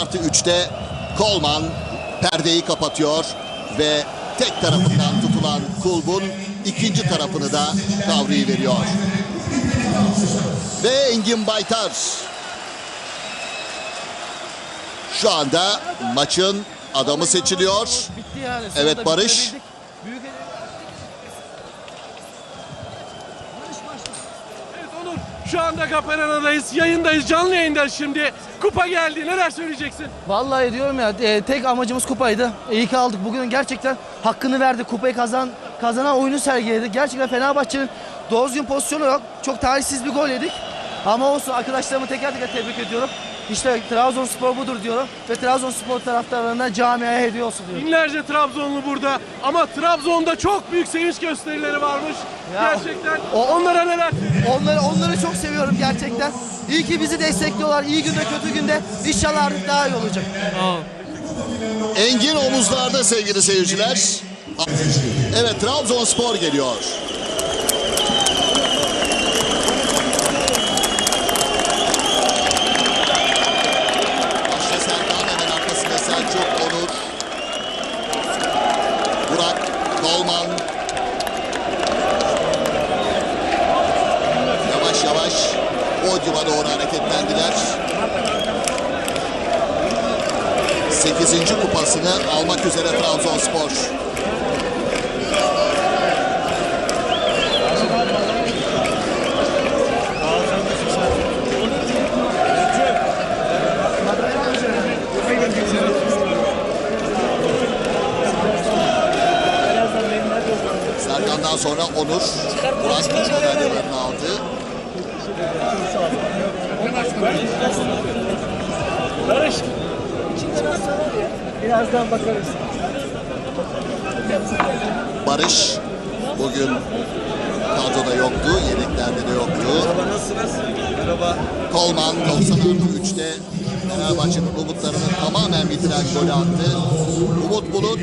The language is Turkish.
artı 3'te Kolman perdeyi kapatıyor ve tek tarafından tutulan kulbun ikinci tarafını da kavrayıveriyor. Ve Engin Baytar şu anda maçın adamı seçiliyor. Evet, Barış. bitirebildik. Büyük Evet Onur, şu anda Gaperana'dayız, yayındayız, canlı yayındayız şimdi. Kupa geldi, neler söyleyeceksin? Vallahi diyorum ya e, tek amacımız kupaydı. İyi ki aldık. Bugün gerçekten hakkını verdi. Kupayı kazan kazanan oyunu sergiledi. Gerçekten Fenerbahçe'nin doğru düzgün pozisyonu yok. Çok talihsiz bir gol yedik. Ama olsun arkadaşlarımı teker teker tebrik ediyorum. İşte Trabzonspor budur diyorum. Ve Trabzonspor taraftarlarına camiaya hediye olsun diyorum. Binlerce Trabzonlu burada ama Trabzon'da çok büyük sevinç gösterileri varmış. Ya, Gerçekten. o- Onlara neler? Onları onları çok seviyorum gerçekten. İyi ki bizi destekliyorlar. İyi günde kötü günde. İnşallah artık daha iyi olacak. Engin omuzlarda sevgili seyirciler. Evet Trabzonspor geliyor. Dolman. Yavaş yavaş podyuma doğru hareketlendiler. 8. kupasını almak üzere Trabzonspor. Serkan'dan sonra Onur. Burak madalyalarını aldı. Birazdan bakarız. Barış bugün kadroda yoktu, yedeklerde de yoktu. Merhaba nasılsınız? Merhaba. Kolman 90 artı 3'te Fenerbahçe'nin umutlarını tamamen bitiren golü attı. Umut Bulut